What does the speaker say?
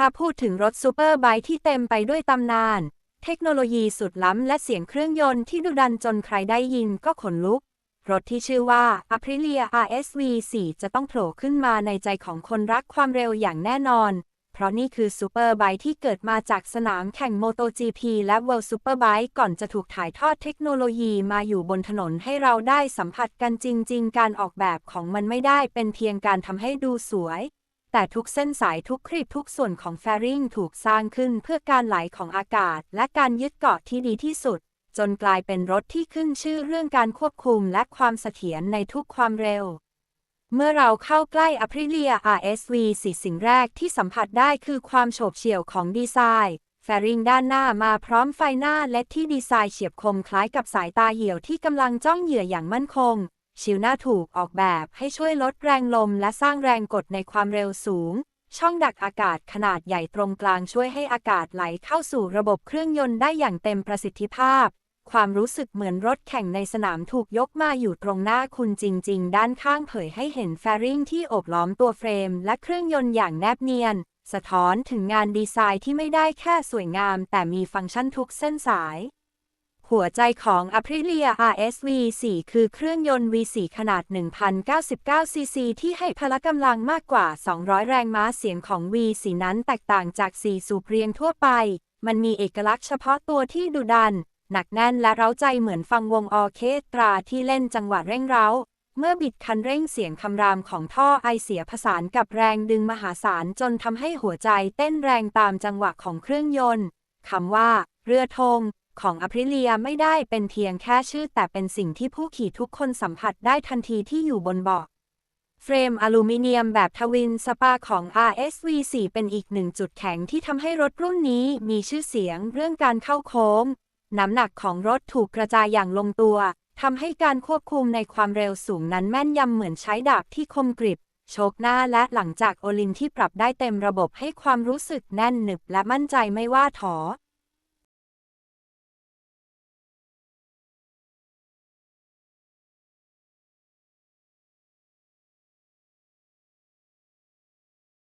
ถ้าพูดถึงรถซูเปอร์ไบค์ที่เต็มไปด้วยตำนาน เทคโนโลยีสุดล้ำและเสียงเครื่องยนต์ที่ดุดันจนใครได้ยินก็ขนลุก รถที่ชื่อว่า Aprilia RSV 4 จะต้องโผล่ขึ้นมาในใจของคนรักความเร็วอย่างแน่นอน เพราะนี่คือซูเปอร์ไบค์ที่เกิดมาจากสนามแข่ง MotoGP และ World Superbike ก่อนจะถูกถ่ายทอดเทคโนโลยีมาอยู่บนถนนให้เราได้สัมผัสกันจริง ๆ การออกแบบของมันไม่ได้เป็นเพียงการทำให้ดูสวย แต่ทุกเส้นสายทุกครีบทุกส่วนของแฟริงถูกสร้างขึ้นเพื่อการไหลของอากาศ และการยึดเกาะที่ดีที่สุด จนกลายเป็นรถที่ขึ้นชื่อเรื่องการควบคุมและความเสถียรในทุกความเร็ว เมื่อเราเข้าใกล้ Aprilia RSV 4สิ่งแรกที่สัมผัสได้คือความโฉบเฉี่ยวของดีไซน์แฟริงด้านหน้ามาพร้อมไฟหน้าและที่ดีไซน์เฉียบคมคล้ายกับสายตาเหี่ยวที่กำลังจ้องเหยื่ออย่างมั่นคง ชิวหน้าถูกออกแบบให้ช่วยลดแรงลมและสร้างแรงกดในความเร็วสูง ช่องดักอากาศขนาดใหญ่ตรงกลางช่วยให้อากาศไหลเข้าสู่ระบบเครื่องยนต์ได้อย่างเต็มประสิทธิภาพ ความรู้สึกเหมือนรถแข่งในสนามถูกยกมาอยู่ตรงหน้าคุณจริง ๆ ด้านข้างเผยให้เห็นแฟริงที่โอบล้อมตัวเฟรม และเครื่องยนต์อย่างแนบเนียน สะท้อนถึงงานดีไซน์ที่ไม่ได้แค่สวยงาม แต่มีฟังก์ชันทุกเส้นสาย หัวใจของ Aprilia RSV 4 คือเครื่องยนต์ V4 ขนาด 1,099 ซีซี ที่ให้พละกำลังมากกว่า 200 แรงม้าเสียงของ V4 นั้นแตกต่างจาก 4 สูบเรียงทั่วไป มันมีเอกลักษณ์เฉพาะตัวที่ดุดัน หนักแน่นและเร้าใจเหมือนฟังวงออเคสตราที่เล่นจังหวะเร่งเร้า เมื่อบิดคันเร่งเสียงคำรามของท่อไอเสียผสานกับแรงดึงมหาศาลจนทำให้หัวใจเต้นแรงตามจังหวะของเครื่องยนต์คำว่า เรือธง ของอ p ริเลียไม่ได้เป็นเพียงแค่ชื่อ แต่เป็นสิ่งที่ผู้ขี่ทุกคนสัมผัสได้ทันทีที่อยู่บนเบาะเฟรมอลูมิเนียมแบบทวินสปาของ RSV4 เป็นอีกหนึ่งจุดแข็งที่ทำให้รถรุ่นนี้มีชื่อเสียงเรื่องการเข้าโค้ง น้ำหนักของรถถูกกระจายอย่างลงตัวทำให้การควบคุมในความเร็วสูงนั้นแม่นยำเหมือนใช้ดาบที่คมกริบ โชกหน้าและหลังจากโอลินที่ปรับได้เต็มระบบให้ความรู้สึกแน่นหนึบและมั่นใจไม่ว่าถอ